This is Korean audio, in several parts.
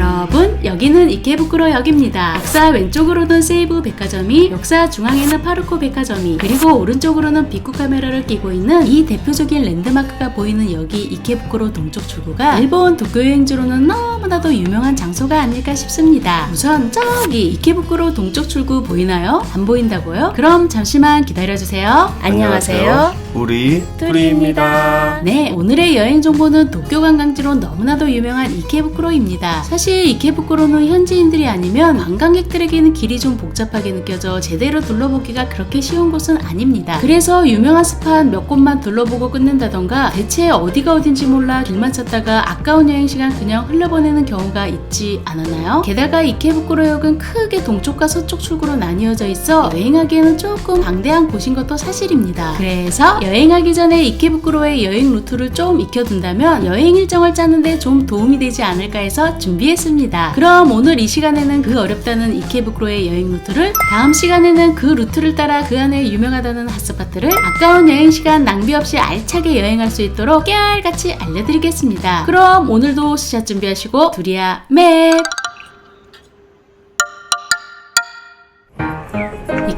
여러분 여기는 이케부쿠로 역입니다. 역사 왼쪽으로는 세이브 백화점이 역사 중앙에는 파르코 백화점이 그리고 오른쪽으로는 빅쿠 카메라를 끼고 있는 이 대표적인 랜드마크가 보이는 여기 이케부쿠로 동쪽 출구가 일본 도쿄 여행지로는 너무나도 유명한 장소가 아닐까 싶습니다. 우선 저기 이케부쿠로 동쪽 출구 보이나요? 안 보인다고요? 그럼 잠시만 기다려주세요. 안녕하세요. 우리 투리입니다. 네, 오늘의 여행 정보는 도쿄 관광지로 너무나도 유명한 이케부쿠로입니다. 사실 이케부쿠로 는 현지인들이 아니면 관광객들에게는 길이 좀 복잡하게 느껴져 제대로 둘러보기가 그렇게 쉬운 곳은 아닙니다. 그래서 유명한 스팟 몇 곳만 둘러보고 끝낸다던가 대체 어디가 어딘지 몰라 길만 찾다가 아까운 여행 시간 그냥 흘려보내는 경우가 있지 않았나요? 게다가 이케부쿠로역은 크게 동쪽과 서쪽 출구로 나뉘어져 있어 여행하기에는 조금 방대한 곳인 것도 사실입니다. 그래서 여행하기 전에 이케부쿠로의 여행 루트를 좀 익혀둔다면 여행 일정을 짜는데 좀 도움이 되지 않을까 해서 준비했습니다. 그럼 오늘 이 시간에는 그 어렵다는 이케부쿠로의 여행 루트를 다음 시간에는 그 루트를 따라 그 안에 유명하다는 핫스팟들을 아까운 여행 시간 낭비 없이 알차게 여행할 수 있도록 깨알같이 알려드리겠습니다. 그럼 오늘도 시샷 준비하시고 두리야 맵!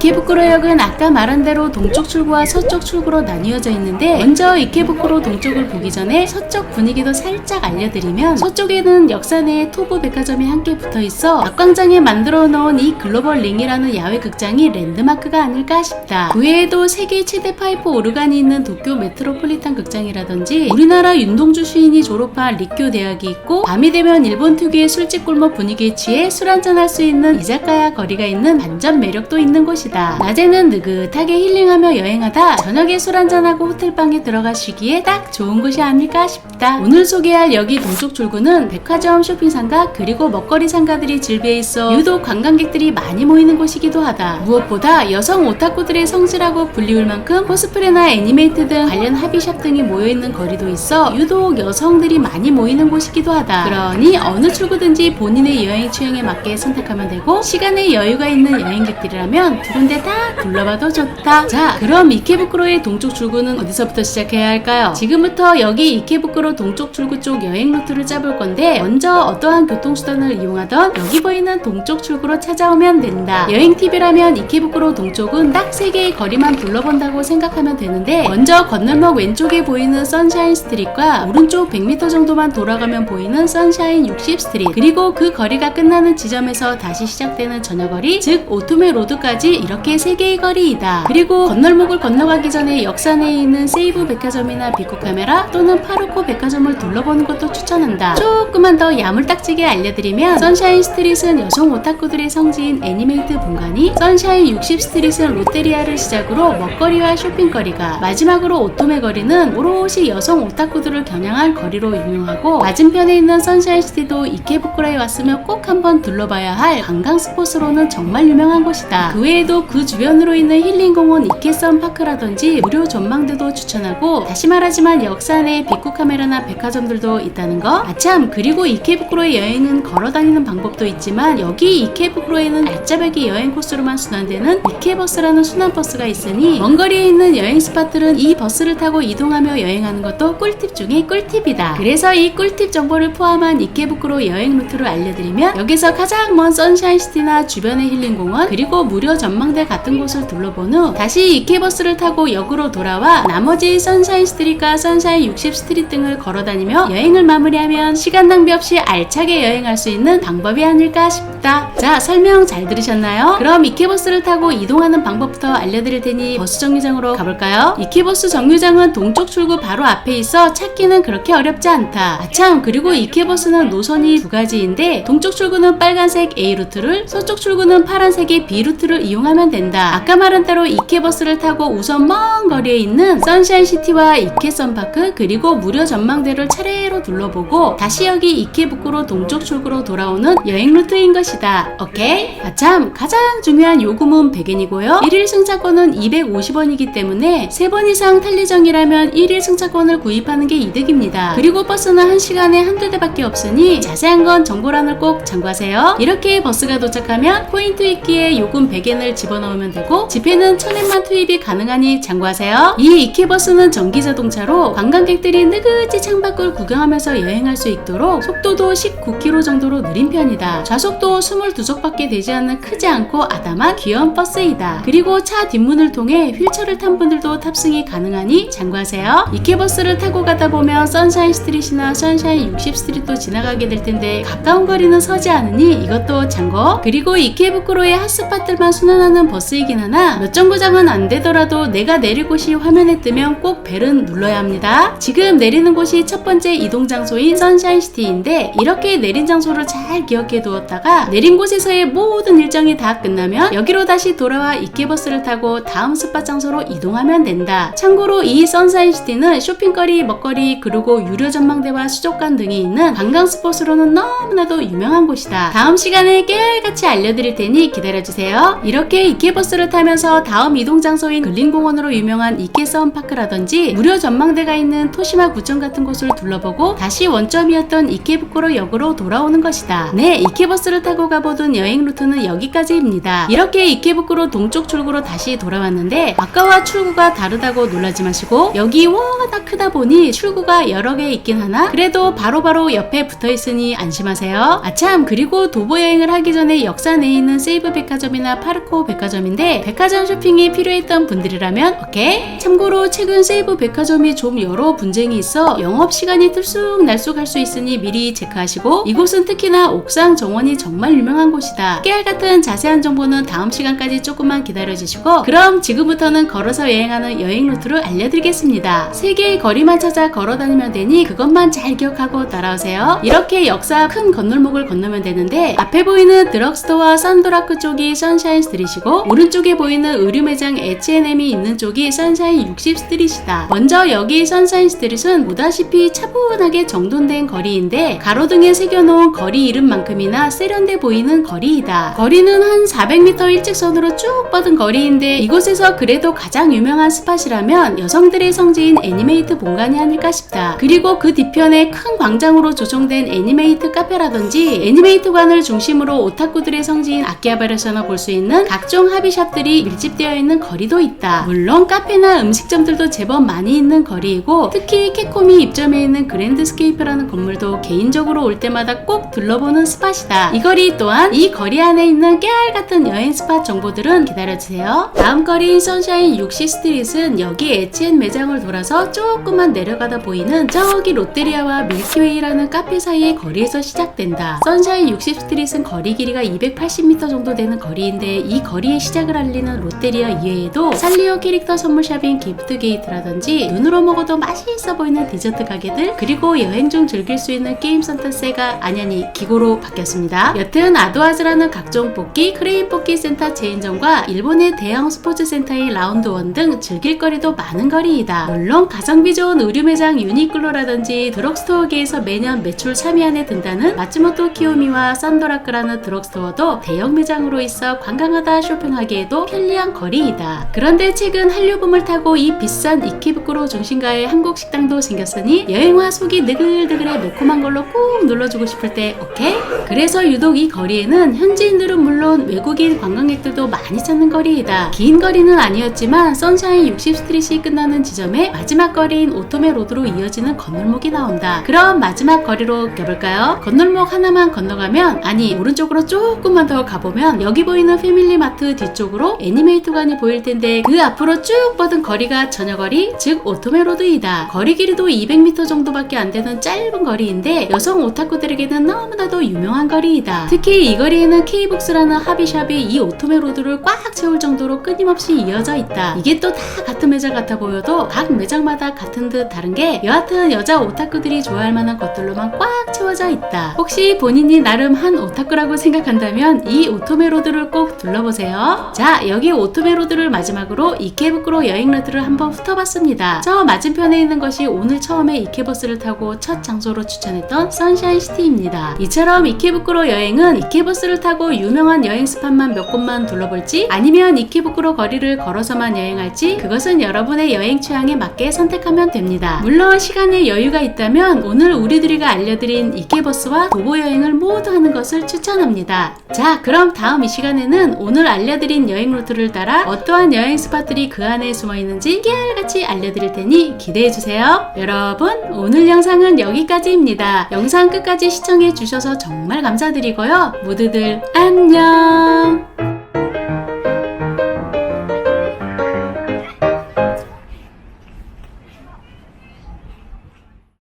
이케부쿠로 역은 아까 말한 대로 동쪽 출구와 서쪽 출구로 나뉘어져 있는데 먼저 이케부쿠로 동쪽을 보기 전에 서쪽 분위기도 살짝 알려드리면 서쪽에는 역사내에 토부 백화점이 함께 붙어 있어 낙광장에 만들어 놓은 이 글로벌 링이라는 야외 극장이 랜드마크가 아닐까 싶다. 그 외에도 세계 최대 파이프 오르간이 있는 도쿄 메트로폴리탄 극장이라든지 우리나라 윤동주 시인이 졸업한 리쿄 대학이 있고 밤이 되면 일본 특유의 술집 골목 분위기에 취해 술 한잔 할 수 있는 이자카야 거리가 있는 반전 매력도 있는 곳이다. 낮에는 느긋하게 힐링하며 여행하다 저녁에 술 한잔하고 호텔방에 들어가시기에 딱 좋은 곳이 아닐까 싶다. 오늘 소개할 여기 동쪽 출구는 백화점 쇼핑 상가 그리고 먹거리 상가들이 질비해 있어 유독 관광객들이 많이 모이는 곳이기도 하다. 무엇보다 여성 오타쿠들의 성지라고 불리울 만큼 코스프레나 애니메이트 등 관련 합의샵 등이 모여있는 거리도 있어 유독 여성들이 많이 모이는 곳이기도 하다. 그러니 어느 출구든지 본인의 여행 취향에 맞게 선택하면 되고 시간에 여유가 있는 여행객들이라면 두 군데 다 둘러봐도 좋다. 자, 그럼 이케부쿠로의 동쪽 출구는 어디서부터 시작해야 할까요? 지금부터 여기 이케부쿠로 동쪽 출구 쪽 여행 루트를 짜볼 건데 먼저 어떠한 교통수단을 이용하던 여기 보이는 동쪽 출구로 찾아오면 된다. 여행 팁이라면 이케부쿠로 동쪽은 딱세 개의 거리만 둘러본다고 생각하면 되는데 먼저 건널목 왼쪽에 보이는 선샤인 스트릿과 오른쪽 100m 정도만 돌아가면 보이는 선샤인 60 스트릿 그리고 그 거리가 끝나는 지점에서 다시 시작되는 전여거리 즉 오토메 로드까지 이렇게 세 개의 거리이다. 그리고 건널목을 건너가기 전에 역산에 있는 세이브 백화점이나 비코 카메라 또는 파르코 백화점을 둘러보는 것도 추천한다. 조금만 더 야물딱지게 알려드리면 선샤인 스트릿은 여성 오타쿠들의 성지인 애니메이트 본관이 선샤인 60 스트릿은 롯데리아를 시작으로 먹거리와 쇼핑거리가 마지막으로 오토메 거리는 오롯이 여성 오타쿠들을 겨냥한 거리로 유명하고 맞은편에 있는 선샤인 시티도 이케부쿠라에 왔으면 꼭 한번 둘러봐야 할 관광 스포츠로는 정말 유명한 곳이다. 그 외에도 그 주변으로 있는 힐링공원 이케선 파크라든지 무료 전망대도 추천하고 다시 말하지만 역사 내에 빅쿠 카메라나 백화점들도 있다는 거. 아참 그리고 이케부쿠로의 여행은 걸어다니는 방법도 있지만 여기 이케부쿠로에는 알짜배기 여행 코스로만 순환되는 이케버스라는 순환버스가 있으니 먼 거리에 있는 여행 스팟들은 이 버스를 타고 이동하며 여행하는 것도 꿀팁 중에 꿀팁이다. 그래서 이 꿀팁 정보를 포함한 이케부쿠로 여행 루트를 알려드리면 여기서 가장 먼 선샤인시티나 주변의 힐링공원 그리고 무료 전망 대 같은 곳을 둘러본 후 다시 이케버스를 타고 역으로 돌아와 나머지 선샤인 스트릿과 선샤인 60 스트릿 등을 걸어다니며 여행을 마무리하면 시간 낭비 없이 알차게 여행할 수 있는 방법이 아닐까 싶다. 자 설명 잘 들으셨나요? 그럼 이케버스를 타고 이동하는 방법부터 알려드릴 테니 버스 정류장으로 가볼까요? 이케버스 정류장은 동쪽 출구 바로 앞에 있어 찾기는 그렇게 어렵지 않다. 아참 그리고 이케버스는 노선이 두 가지인데 동쪽 출구는 빨간색 A 루트를 서쪽 출구는 파란색의 B 루트를 이용하면 된다. 아까 말한 대로 이케버스를 타고 우선 먼 거리에 있는 선샤인 시티와 이케 선파크 그리고 무료 전망대를 차례로 둘러보고 다시 여기 이케부쿠로 동쪽 출구로 돌아오는 여행 루트인 것이 다. 오케이? 아참 가장 중요한 요금은 100엔이고요. 1일 승차권은 250원이기 때문에 3번 이상 탈 예정이라면 1일 승차권을 구입하는 게 이득입니다. 그리고 버스는 1시간에 한두 대밖에 없으니 자세한 건 정보란을 꼭 참고하세요. 이렇게 버스가 도착하면 포인트 있기에 요금 100엔을 집어넣으면 되고 지폐는 1000엔만 투입이 가능하니 참고하세요. 이 이케버스는 전기 자동차로 관광객들이 느긋이 창밖을 구경하며 이용하면서 여행할 수 있도록 속도도 19km 정도로 느린 편이다. 좌석도 22석밖에 되지 않는 크지 않고 아담한 귀여운 버스이다. 그리고 차 뒷문을 통해 휠체어를 탄 분들도 탑승이 가능하니 참고하세요. 이케버스를 타고 가다 보면 선샤인 스트릿이나 선샤인 60 스트릿도 지나가게 될 텐데 가까운 거리는 서지 않으니 이것도 참고. 그리고 이케부쿠로의 핫스팟들만 순환하는 버스이긴 하나 몇 정거장은 안 되더라도 내가 내릴 곳이 화면에 뜨면 꼭 벨은 눌러야 합니다. 지금 내리는 곳이 첫 번째 이동 장소인 선샤인 시티인데 이렇게 내린 장소를 잘 기억해 두었다가 내린 곳에서의 모든 일정이 다 끝나면 여기로 다시 돌아와 이케버스를 타고 다음 스팟 장소로 이동하면 된다. 참고로 이 선샤인 시티는 쇼핑거리, 먹거리, 그리고 유료 전망대와 수족관 등이 있는 관광 스폿으로는 너무나도 유명한 곳이다. 다음 시간에 깨알같이 알려드릴 테니 기다려주세요. 이렇게 이케버스를 타면서 다음 이동 장소인 근린공원으로 유명한 이케섬 파크라든지 무료 전망대가 있는 토시마 구청 같은 곳을 둘러보고 다시 원점이었던 이케부쿠로 역으로 돌아오는 것이다. 네, 이케버스를 타고 가보던 여행 루트는 여기까지입니다. 이렇게 이케부쿠로 동쪽 출구로 다시 돌아왔는데 아까와 출구가 다르다고 놀라지 마시고 여기 워낙 크다 보니 출구가 여러 개 있긴 하나 그래도 바로 바로 옆에 붙어 있으니 안심하세요. 아참 그리고 도보 여행을 하기 전에 역사 내에 있는 세이브 백화점이나 파르코 백화점인데 백화점 쇼핑이 필요했던 분들이라면 오케이. 참고로 최근 세이브 백화점이 좀 여러 분쟁이 있어 영업 시간이 들쑥날쑥 할 수 있으니 미리 체크하시고 이곳은 특히나 옥상 정원이 정말 유명한 곳이다. 깨알 같은 자세한 정보는 다음 시간까지 조금만 기다려주시고 그럼 지금부터는 걸어서 여행하는 여행 루트를 알려드리겠습니다. 세 개의 거리만 찾아 걸어 다니면 되니 그것만 잘 기억하고 따라오세요. 이렇게 역사 큰 건널목을 건너면 되는데 앞에 보이는 드럭스토어와 산도라크 쪽이 선샤인 스트릿이고 오른쪽에 보이는 의류 매장 H&M이 있는 쪽이 선샤인 60 스트릿이다. 먼저 여기 선샤인 스트릿은 보다시피 차분하게 정돈된 거리인데 가로등에 새겨놓은 거리 이름만큼이나 세련 돼 보이는 거리이다. 거리는 한 400m 일직선으로 쭉 뻗은 거리인데 이곳에서 그래도 가장 유명한 스팟이라면 여성들의 성지인 애니메이트 본관이 아닐까 싶다. 그리고 그 뒤편에 큰 광장으로 조성된 애니메이트 카페라든지 애니메이트관을 중심으로 오타쿠들의 성지인 아키하바라에서나 볼 수 있는 각종 합의샵들이 밀집되어 있는 거리도 있다. 물론 카페나 음식점들도 제법 많이 있는 거리이고 특히 캡콤이 입점해 있는 그랜드스케이프라는 건물도 개인적으로 올 때마다 꼭 둘러보는 스팟이다. 이 거리 또한 이 거리 안에 있는 깨알 같은 여행 스팟 정보들은 기다려주세요. 다음 거리인 선샤인 60 스트릿은 여기 H&M 매장을 돌아서 조금만 내려가다 보이는 저기 롯데리아와 밀키웨이라는 카페 사이의 거리에서 시작된다. 선샤인 60 스트릿은 거리 길이가 280m 정도 되는 거리인데 이 거리의 시작을 알리는 롯데리아 이외에도 살리오 캐릭터 선물샵인 기프트 게이트라든지 눈으로 먹어도 맛있어 보이는 디저트 가게들 그리고 여행 중 즐길 수 있는 게임 센터 세가 아니 기고로 바뀌었습니다. 여튼 아도아즈라는 각종 뽑기, 크레인 뽑기 센터 체인점과 일본의 대형 스포츠 센터인 라운드원 등 즐길 거리도 많은 거리이다. 물론 가성비 좋은 의류 매장 유니클로라든지 드럭스토어계에서 매년 매출 3위 안에 든다는 마츠모토 키오미와 산도라크라는 드럭스토어도 대형 매장으로 있어 관광하다 쇼핑하기에도 편리한 거리이다. 그런데 최근 한류붐을 타고 이 비싼 이키부쿠로 중심가에 한국 식당도 생겼으니 여행화 속이 느글느글해 매콤한 걸로 꾹 눌러주고 싶을 때 오케이? 그래서 유독 이 거리에는 현지인들은 물론 외국인 관광객들도 많이 찾는 거리이다. 긴 거리는 아니었지만 선샤인 60 스트릿이 끝나는 지점에 마지막 거리인 오토메 로드로 이어지는 건널목이 나온다. 그럼 마지막 거리로 가볼까요? 건널목 하나만 건너가면 아니 오른쪽으로 조금만 더 가보면 여기 보이는 패밀리 마트 뒤쪽으로 애니메이트관이 보일 텐데 그 앞으로 쭉 뻗은 거리가 전혀거리 즉 오토메 로드이다. 거리 길이도 200m 정도밖에 안 되는 짧은 거리인데 여성 오타쿠들에게는 너무나도 유명한 거리이다. 특히 이 거리에는 K북스라는 합의샵이 이 오토메 로드를 꽉 채울 정도로 끊임없이 이어져 있다. 이게 또 다 같은 매장 같아 보여도 각 매장마다 같은 듯 다른 게 여하튼 여자 오타쿠들이 좋아할 만한 것들로만 꽉 채워져 있다. 혹시 본인이 나름 한 오타쿠라고 생각한다면 이 오토메 로드를 꼭 둘러보세요. 자, 여기 오토메 로드를 마지막으로 이케부쿠로 여행 루트를 한번 훑어봤습니다. 저 맞은편에 있는 것이 오늘 처음에 이케버스를 타고 첫 장소로 추천했던 선샤인 시티입니다. 이처럼 이케부쿠로 여행은 이케버스를 타고 유명한 여행 스팟만 몇 곳만 둘러볼지 아니면 이케부쿠로 거리를 걸어서만 여행할지 그것은 여러분의 여행 취향에 맞게 선택하면 됩니다. 물론 시간에 여유가 있다면 오늘 우리들이가 알려드린 이케버스와 도보 여행을 모두 하는 것을 추천합니다. 자, 그럼 다음 이 시간에는 오늘 알려드린 여행 루트를 따라 어떠한 여행 스팟들이 그 안에 숨어 있는지 깨알같이 알려드릴 테니 기대해주세요. 여러분, 오늘 영상 영상은 여기까지입니다. 영상 끝까지 시청해 주셔서 정말 감사드리고 요. 모두들 안녕!